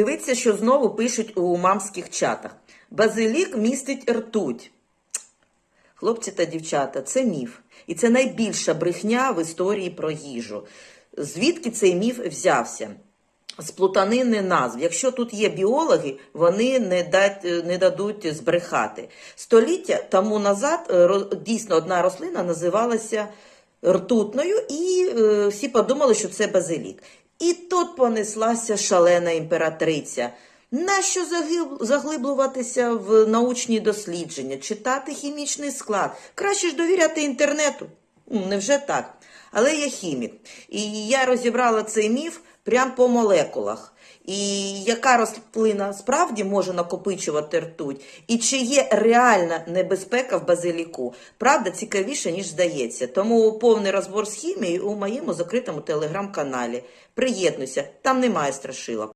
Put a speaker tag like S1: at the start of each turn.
S1: Дивіться, що знову пишуть у мамських чатах. Базилік містить ртуть. Хлопці та дівчата, це міф. І це найбільша брехня в історії про їжу. Звідки цей міф взявся? З плутанини назв. Якщо тут є біологи, вони не, дать, не дадуть збрехати. Століття тому назад е, дійсно одна рослина називалася ртутною, і е, всі подумали, що це базилік. І тут понеслася шалена імператриця. Нащо заглиблюватися в научні дослідження, читати хімічний склад? Краще ж довіряти інтернету. Невже так? Але я хімік. І я розібрала цей міф прямо по молекулах. І яка рослина справді може накопичувати ртуть? І чи є реальна небезпека в базиліку? Правда цікавіше, ніж здається. Тому повний розбор з хімією у моєму закритому телеграм-каналі. Приєднуйся, там немає страшилок.